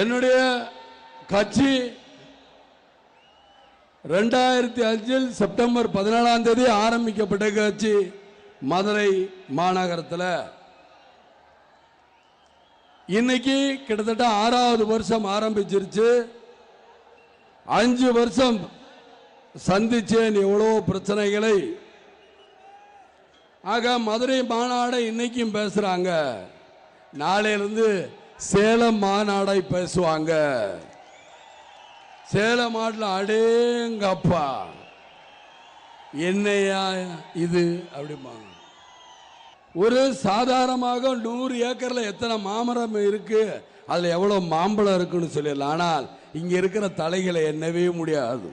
என்னுடைய கட்சி ரெண்டாயிரத்தி அஞ்சில் செப்டம்பர் பதினாலாம் தேதி ஆரம்பிக்கப்பட்ட கட்சி மதுரை மாநகரத்தில். இன்னைக்கு கிட்டத்தட்ட ஆறாவது வருஷம் ஆரம்பிச்சிருச்சு. அஞ்சு வருஷம் சந்திச்சேன் எவ்வளோ பிரச்சனைகளை. ஆக மதுரை மாநாடை இன்னைக்கும் பேசுறாங்க. நாளையிலிருந்து சேலம் மாநாடை பேசுவாங்க. சேலம் மாட்டில் அடேங்கப்பா. என்னையா இது? அப்படிம்பாங்க ஒரு சாதாரணமாக நூறு ஏக்கர்ல எத்தனை மாமரம் இருக்கு? அதில் எவ்வளோ மாம்பழம் இருக்குன்னு சொல்லிடலாம். ஆனால் இங்கே இருக்கிற தலைகளை எண்ணவே முடியாது.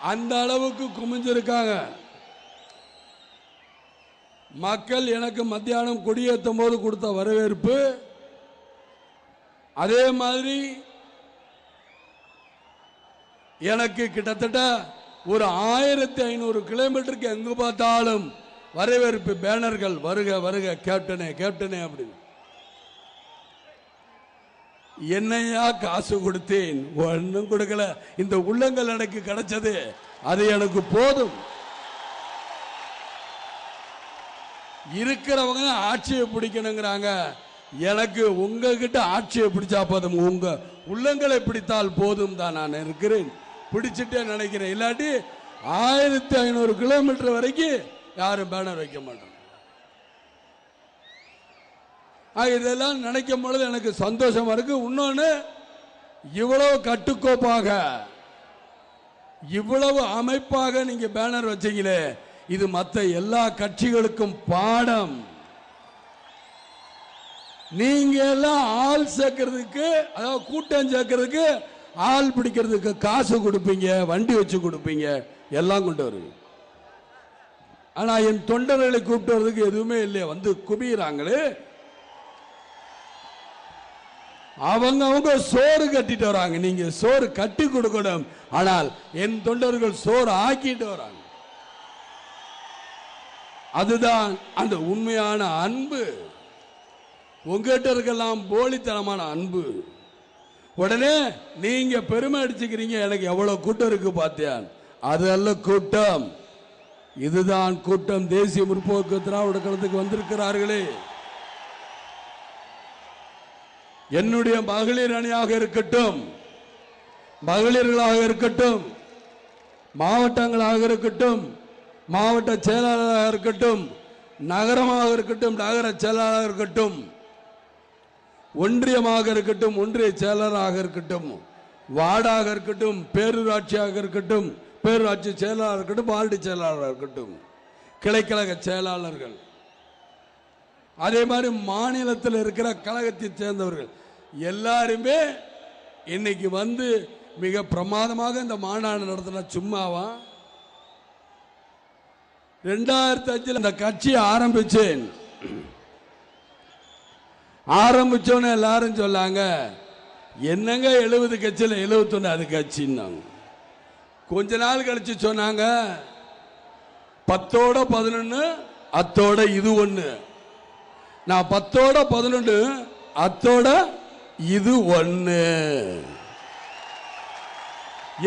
அந்த அளவுக்கு குமிஞ்சிருக்காங்க. மக்கள் எனக்கு மத்தியானம் கொடியேற்றும் போது கொடுத்த வரவேற்பு. அதே மாதிரி எனக்கு கிட்டத்தட்ட ஒரு ஆயிரத்தி ஐநூறு கிலோமீட்டருக்கு எங்கு பார்த்தாலும் வரவேற்பு பேனர்கள் வருக வருக கேப்டனே கேப்டனே அப்படின்னு. என்னையா காசு கொடுத்தேன்? ஒன்றும் கொடுக்கல. இந்த உள்ளங்கள் எனக்கு கிடைச்சது. அது எனக்கு போதும். இருக்கிறவங்க ஆட்சியை பிடிக்கணுங்கிறாங்க. எனக்கு உங்ககிட்ட ஆட்சியை பிடிச்சா போதும். உங்க உள்ளங்களை பிடித்தால் போதும் தான் நான் இருக்கிறேன். பிடிச்சிட்டே நினைக்கிறேன். இல்லாட்டி ஆயிரத்தி ஐநூறு கிலோமீட்டர் வரைக்கும் யாரும் பேனர் வைக்க மாட்டாங்க. இதெல்லாம் நினைக்கும் பொழுது எனக்கு சந்தோஷமா இருக்கு. இன்னொன்று இவ்வளவு கட்டுக்கோப்பாக இவ்வளவு அமைப்பாக நீங்க பேனர் வச்சீங்களே இது மற்ற எல்லா கட்சிகளுக்கும் பாடம். நீங்க எல்லாம் ஆள் சேர்க்கறதுக்கு அதாவது கூட்டம் சேர்க்கறதுக்கு ஆள் பிடிக்கிறதுக்கு காசு கொடுப்பீங்க வண்டி வச்சு கொடுப்பீங்க எல்லாம் கொண்டு வருவீங்க ஆனா என் தொண்டர்களை கூப்பிட்டு வர்றதுக்கு எதுவுமே இல்லையா வந்து குமிறாங்களே அவங்க அவங்க சோறு கட்டிட்டு வராங்க. நீங்க சோறு கட்டி கொடுக்கணும். ஆனால் என் தொண்டர்கள் சோறு ஆக்கிட்டு வராங்க. அதுதான் அந்த உண்மையான அன்பு. உங்ககிட்ட இருக்கலாம் போலித்தனமான அன்பு. உடனே நீங்க பெருமை அடிச்சுக்கிறீங்க எனக்கு எவ்வளவு கூட்டம் இருக்கு பார்த்தேன் அது அல்ல கூட்டம். இதுதான் கூட்டம். தேசிய முற்போக்கு திராவிட கழகத்துக்கு வந்திருக்கிறார்களே. என்னுடைய மகளிர் அணியாக இருக்கட்டும் மகளிர்களாக இருக்கட்டும் மாவட்டங்களாக இருக்கட்டும் மாவட்ட செயலாளராக இருக்கட்டும் நகரமாக இருக்கட்டும் நகர செயலாளராக இருக்கட்டும் ஒன்றியமாக இருக்கட்டும் ஒன்றிய செயலராக இருக்கட்டும் வார்டாக இருக்கட்டும் பேரூராட்சியாக இருக்கட்டும் பேரூராட்சி செயலாளர் இருக்கட்டும் வார்டு செயலாளராக இருக்கட்டும் கிளைக்கழக செயலாளர்கள். அதே மாதிரி மாநிலத்தில் இருக்கிற கழகத்தை சேர்ந்தவர்கள். எல்லாருமே இன்னைக்கு வந்து மிக பிரமாதமாக இந்த மாநாடு நடத்தின சும்மாவா? ரெண்டாயிரத்தி அஞ்சில் இந்த கட்சியை ஆரம்பிச்சேன். ஆரம்பிச்சோன்னு எல்லாரும் சொல்லாங்க என்னங்க எழுபது கட்சியில் எழுபத்தொன்று அது கட்சின்னாங்க. கொஞ்ச நாள் கழிச்சு சொன்னாங்க பத்தோட பதினொன்று அத்தோட இது ஒன்று நான் பத்தோட பதினொன்று அத்தோட இது ஒன்று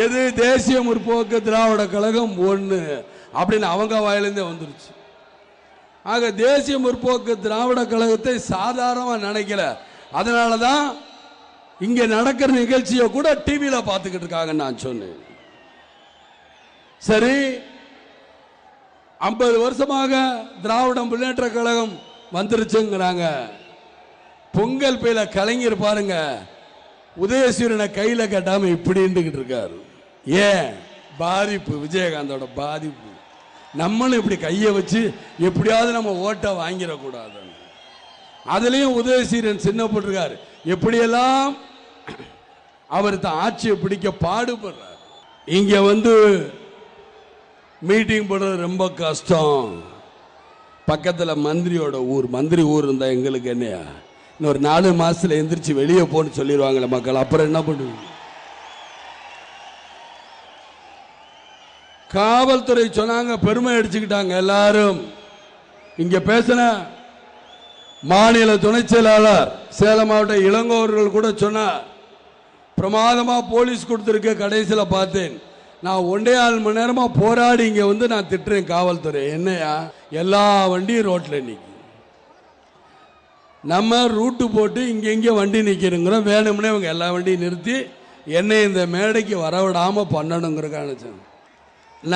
எது தேசிய முற்போக்கு திராவிட கழகம் ஒன்று அப்படின்னு அவங்க வாயிலேருந்தே வந்துருச்சு. ஆக தேசிய முற்போக்கு திராவிட கழகத்தை சாதாரணமாக நினைக்கல. அதனால தான் இங்கே நடக்கிற நிகழ்ச்சியை கூட டிவியில் பார்த்துக்கிட்டு இருக்காங்கன்னு நான் சொன்னேன். சரி ஐம்பது வருஷமாக திராவிட முன்னேற்ற கழகம் வந்துருச்சுங்கிறாங்க. பொங்கல் பையில கலைஞர் பாருங்க உதயசூரியனை கையில் கட்டாமல் இப்படி இருந்துக்கிட்டு இருக்காரு. ஏன்? பாதிப்பு விஜயகாந்தோட பாதிப்பு. நம்மளும் இப்படி கையை வச்சு எப்படியாவது நம்ம ஓட்டை வாங்கிடக்கூடாது அதுலயும் உதயசீரன் சின்னப்பட்டிருக்காரு எப்படியெல்லாம் அவர் தான் ஆட்சியை பிடிக்க பாடுபடுறார். இங்கே வந்து மீட்டிங் போடுறது ரொம்ப கஷ்டம். பக்கத்துல மந்திரியோட ஊர் மந்திரி ஊர் இருந்தால் எங்களுக்கு என்னையா? இன்னொரு நாலு மாசத்துல எந்திரிச்சு வெளியே போன்னு சொல்லிடுவாங்களே மக்கள். அப்புறம் என்ன பண்ணுவீங்க? காவல்துறை சொன்னாங்க பெருமை அடிச்சுக்கிட்டாங்க எல்லாரும். இங்க பேசின மாநில துணை செயலாளர் சேலம் மாவட்ட இளங்கோவர்கள் கூட சொன்னார் பிரமாதமாக போலீஸ் கொடுத்துருக்க கடைசியில் பார்த்தேன். நான் ஒன்றே ஆள் மணி நேரமாக போராடி இங்கே வந்து நான் திட்டுறேன் காவல்துறை. என்னையா? எல்லா வண்டியும் ரோட்டில் நிற்கும் நம்ம ரூட்டு போட்டு இங்கே இங்கே வண்டி நிற்கணுங்கிறோம் வேணும்னே அவங்க எல்லா வண்டியும் நிறுத்தி என்னை இந்த மேடைக்கு வரவிடாமல் பண்ணணுங்கிறக்கான